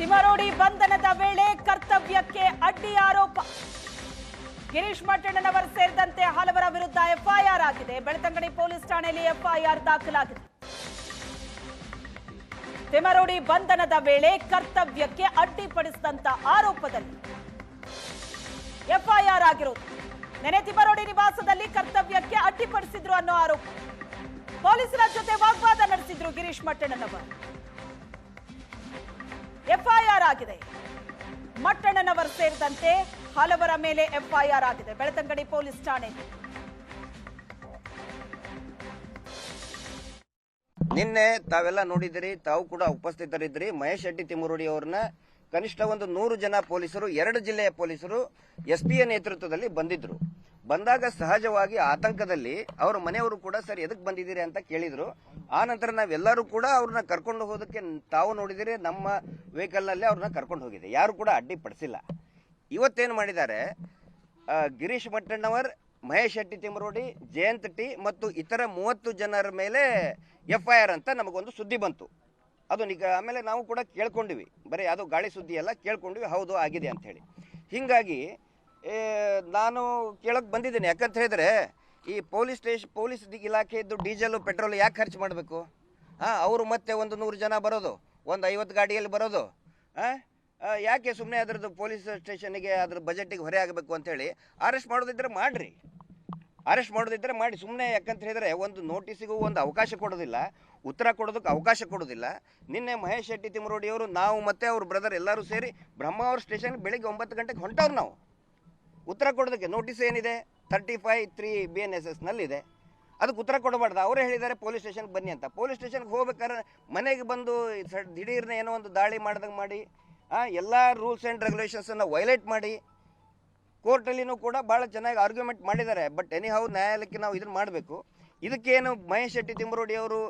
ತಿಮರೋಡಿ ಬಂಧನದ ವೇಳೆ ಕರ್ತವ್ಯಕ್ಕೆ ಅಡ್ಡಿ ಆರೋಪ. ಗಿರೀಶ್ ಮಟ್ಟಣ್ಣನವರು ಸೇರಿದಂತೆ ಹಲವರ ವಿರುದ್ಧ ಎಫ್ಐಆರ್ ಆಗಿದೆ. ಬೆಳ್ತಂಗಡಿ ಪೊಲೀಸ್ ಠಾಣೆಯಲ್ಲಿ ಎಫ್ಐಆರ್ ದಾಖಲಾಗಿದೆ. ತಿಮರೋಡಿ ಬಂಧನದ ವೇಳೆ ಕರ್ತವ್ಯಕ್ಕೆ ಅಡ್ಡಿಪಡಿಸಿದಂತ ಆರೋಪದಲ್ಲಿ ಎಫ್ಐಆರ್ ಆಗಿರೋದು. ನೆನೆ ತಿಮರೋಡಿ ನಿವಾಸದಲ್ಲಿ ಕರ್ತವ್ಯಕ್ಕೆ ಅಡ್ಡಿಪಡಿಸಿದ್ರು ಅನ್ನೋ ಆರೋಪ. ಪೊಲೀಸರ ಜೊತೆ ವಾಗ್ವಾದ ನಡೆಸಿದ್ರು ಗಿರೀಶ್ ಮಟ್ಟಣ್ಣನವರು ಎಫ್ಐಆರ್ ಆಗಿದೆ. ಮಟ್ಟಣ್ಣನವರು ಸೇರಿದಂತೆ ಹಲವರ ಮೇಲೆ ಎಫ್ಐಆರ್ ಆಗಿದೆ. ಬೆಳತಂಗಡಿ ಪೊಲೀಸ್ ಠಾಣೆ. ನಿನ್ನೆ ತಾವೆಲ್ಲ ನೋಡಿದಿರಿ ತಾವು ಕೂಡ ಉಪಸ್ಥಿತರಿದ್ರಿ ಮಹೇಶ್ ಶೆಟ್ಟಿ ತಿಮ್ಮುರುಡಿ ಅವ್ರನ್ನ ಕನಿಷ್ಠ ಒಂದು ನೂರು ಜನ ಪೊಲೀಸರು, ಎರಡು ಜಿಲ್ಲೆಯ ಪೊಲೀಸರು ಎಸ್ ಪಿಯ ನೇತೃತ್ವದಲ್ಲಿ ಬಂದಿದ್ರು. ಬಂದಾಗ ಸಹಜವಾಗಿ ಆತಂಕದಲ್ಲಿ ಅವರ ಮನೆಯವರು ಕೂಡ, ಸರ್, ಎದಕ್ ಬಂದಿದ್ದೀರಿ? ಅಂತ ಕೇಳಿದ್ರು. ಆ ನಂತರ ನಾವೆಲ್ಲರೂ ಕೂಡ ಅವ್ರನ್ನ ಕರ್ಕೊಂಡು ಹೋದಕ್ಕೆ ತಾವು ನೋಡಿದಿರಿ, ನಮ್ಮ ವೆಹಿಕಲ್ನಲ್ಲಿ ಅವ್ರನ್ನ ಕರ್ಕೊಂಡು ಹೋಗಿದೆ. ಯಾರು ಕೂಡ ಅಡ್ಡಿಪಡಿಸಿಲ್ಲ ಇವತ್ತೇನು ಮಾಡಿದ್ದಾರೆ ಗಿರೀಶ್ ಮಟ್ಟಣ್ಣವರ್ ಮಹೇಶ್ ಶೆಟ್ಟಿ ತಿಮರೋಡಿ, ಜಯಂತ್ ಟಿ ಮತ್ತು ಇತರ ಮೂವತ್ತು ಜನರ ಮೇಲೆ ಎಫ್ ಐ ಆರ್ ಅಂತ ನಮಗೊಂದು ಸುದ್ದಿ ಬಂತು. ಅದು ನಿಗ, ಆಮೇಲೆ ನಾವು ಕೂಡ ಕೇಳ್ಕೊಂಡಿವಿ. ಬರೀ ಅದು ಗಾಳಿ ಸುದ್ದಿ ಎಲ್ಲ ಕೇಳ್ಕೊಂಡ್ವಿ, ಹೌದು, ಆಗಿದೆ ಅಂತ ಹೇಳಿ. ಹೀಗಾಗಿ ನಾನು ಕೇಳಕ್ಕೆ ಬಂದಿದ್ದೀನಿ. ಯಾಕಂತ ಹೇಳಿದ್ರೆ, ಈ ಪೊಲೀಸ್ ಸ್ಟೇಷನ್ ಪೊಲೀಸ್ ಇಲಾಖೆಯದ್ದು ಡೀಸೆಲ್, ಪೆಟ್ರೋಲ್ ಯಾಕೆ ಖರ್ಚು ಮಾಡಬೇಕು? ಹಾಂ, ಅವರು ಮತ್ತೆ ಒಂದು ನೂರು ಜನ ಬರೋದು, ಒಂದು ಐವತ್ತು ಗಾಡಿಯಲ್ಲಿ ಬರೋದು. ಹಾಂ ಯಾಕೆ ಸುಮ್ಮನೆ ಅದ್ರದ್ದು ಪೊಲೀಸ್ ಸ್ಟೇಷನ್ಗೆ ಅದ್ರ ಬಜೆಟಿಗೆ ಹೊರೆ ಆಗಬೇಕು ಅಂತೇಳಿ ಅರೆಸ್ಟ್ ಮಾಡೋದಿದ್ರೆ ಮಾಡ್ರಿ. ಅರೆಸ್ಟ್ ಮಾಡೋದಿದ್ರೆ ಮಾಡಿ. ಸುಮ್ಮನೆ ಯಾಕಂತ ಹೇಳಿದ್ರೆ, ಒಂದು ನೋಟಿಸಿಗೂ ಒಂದು ಅವಕಾಶ ಕೊಡೋದಿಲ್ಲ, ಉತ್ತರ ಕೊಡೋದಕ್ಕೆ ಅವಕಾಶ ಕೊಡೋದಿಲ್ಲ. ನಿನ್ನೆ ಮಹೇಶ್ ಶೆಟ್ಟಿ ತಿಮ್ಮರೋಡಿಯವರು, ನಾವು ಮತ್ತೆ ಅವ್ರ ಬ್ರದರ್ ಎಲ್ಲರೂ ಸೇರಿ ಬ್ರಹ್ಮಾವರ ಸ್ಟೇಷನ್ ಬೆಳಿಗ್ಗೆ ಒಂಬತ್ತು ಗಂಟೆಗೆ ಹೊಂಟವ್ರು ನಾವು. ಉತ್ತರ ಕೊಡೋದಕ್ಕೆ ನೋಟಿಸ್ ಏನಿದೆ? Thirty five three B N S ಎಸ್ನಲ್ಲಿದೆ ಅದಕ್ಕೆ ಉತ್ತರ ಕೊಡಬಾರ್ದು. ಅವರೇ ಹೇಳಿದ್ದಾರೆ ಪೊಲೀಸ್ ಸ್ಟೇಷನ್ಗೆ ಬನ್ನಿ ಅಂತ. ಪೊಲೀಸ್ ಸ್ಟೇಷನ್ಗೆ ಹೋಗ್ಬೇಕಾದ್ರೆ ಮನೆಗೆ ಬಂದು ದಿಢೀರ್ನ ಏನೋ ಒಂದು ದಾಳಿ ಮಾಡ್ದಂಗೆ ಮಾಡಿ ಎಲ್ಲ ರೂಲ್ಸ್ ಆ್ಯಂಡ್ ರೆಗ್ಯುಲೇಷನ್ಸನ್ನು ವೈಲೇಟ್ ಮಾಡಿ ಕೋರ್ಟಲ್ಲಿನೂ ಕೂಡ ಭಾಳ ಚೆನ್ನಾಗಿ ಆರ್ಗ್ಯುಮೆಂಟ್ ಮಾಡಿದ್ದಾರೆ. ಬಟ್ ಎನಿ ಹೌ ನ್ಯಾಯಾಲಯಕ್ಕೆ ನಾವು ಇದನ್ನು ಮಾಡಬೇಕು. ಇದಕ್ಕೇನು ಮಹೇಶ್ ಶೆಟ್ಟಿ ತಿಮ್ಮರೋಡಿ ಅವರು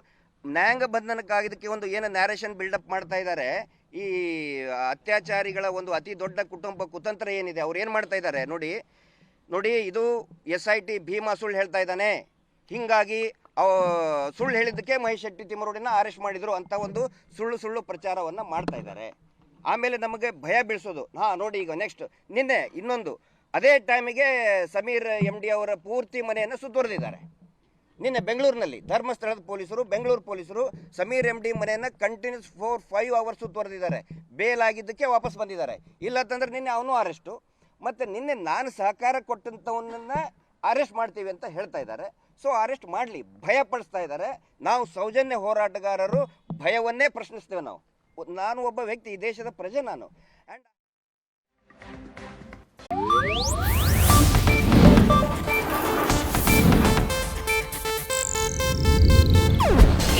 ನ್ಯಾಯಾಂಗ ಬಂಧನಕ್ಕಾಗಿದ್ದಕ್ಕೆ ಒಂದು ಏನು ನ್ಯಾರೇಷನ್ ಬಿಲ್ಡಪ್ ಮಾಡ್ತಾ ಇದ್ದಾರೆ. ಈ ಅತ್ಯಾಚಾರಿಗಳ ಒಂದು ಅತಿ ದೊಡ್ಡ ಕುಟುಂಬ ಕುತಂತ್ರ ಏನಿದೆ, ಅವ್ರು ಏನು ಮಾಡ್ತಾ ಇದ್ದಾರೆ ನೋಡಿ ನೋಡಿ ಇದು ಎಸ್ ಐ ಟಿ ಭೀಮಾ ಸುಳ್ಳು ಹೇಳ್ತಾ ಇದ್ದಾನೆ. ಹಿಂಗಾಗಿ ಸುಳ್ಳು ಹೇಳಿದ್ದಕ್ಕೆ ಮಹೇಶ್ ಶೆಟ್ಟಿ ತಿಮ್ಮರೋಡಿನ ಅರೆಸ್ಟ್ ಮಾಡಿದರು ಅಂತ ಒಂದು ಸುಳ್ಳು ಸುಳ್ಳು ಪ್ರಚಾರವನ್ನು ಮಾಡ್ತಾ ಇದ್ದಾರೆ. ಆಮೇಲೆ ನಮಗೆ ಭಯ ಬೀಳಿಸೋದು. ಹಾಂ, ನೋಡಿ ಈಗ ನೆಕ್ಸ್ಟ್ ನಿನ್ನೆ ಇನ್ನೊಂದು, ಅದೇ ಟೈಮಿಗೆ ಸಮೀರ್ ಎಂ ಡಿ ಅವರ ಪೂರ್ತಿ ಮನೆಯನ್ನು ಸುತ್ತುವರೆದಿದ್ದಾರೆ. ನಿನ್ನೆ ಬೆಂಗಳೂರಿನಲ್ಲಿ ಧರ್ಮಸ್ಥಳದ ಪೊಲೀಸರು, ಬೆಂಗಳೂರು ಪೊಲೀಸರು ಸಮೀರ್ ಎಂ ಡಿ ಮನೆಯನ್ನು ಕಂಟಿನ್ಯೂಸ್ ಫೋರ್ ಫೈವ್ ಅವರ್ಸು ತೊರೆದಿದ್ದಾರೆ ಬೇಲ್ ಆಗಿದ್ದಕ್ಕೆ ವಾಪಸ್ ಬಂದಿದ್ದಾರೆ. ಇಲ್ಲಂತಂದ್ರೆ ನಿನ್ನೆ ಅವನು ಅರೆಸ್ಟು ಮತ್ತು ನಿನ್ನೆ ನಾನು ಸಹಕಾರ ಕೊಟ್ಟಂಥವನ್ನ ಅರೆಸ್ಟ್ ಮಾಡ್ತೀವಿ ಅಂತ ಹೇಳ್ತಾ ಇದ್ದಾರೆ. ಸೊ ಅರೆಸ್ಟ್ ಮಾಡಲಿ, ಭಯ ಪಡಿಸ್ತಾ ಇದ್ದಾರೆ. ನಾವು ಸೌಜನ್ಯ ಹೋರಾಟಗಾರರು, ಭಯವನ್ನೇ ಪ್ರಶ್ನಿಸ್ತೇವೆ ನಾವು. ನಾನು ಒಬ್ಬ ವ್ಯಕ್ತಿ, ಈ ದೇಶದ ಪ್ರಜೆ ನಾನು. ಆ್ಯಂಡ್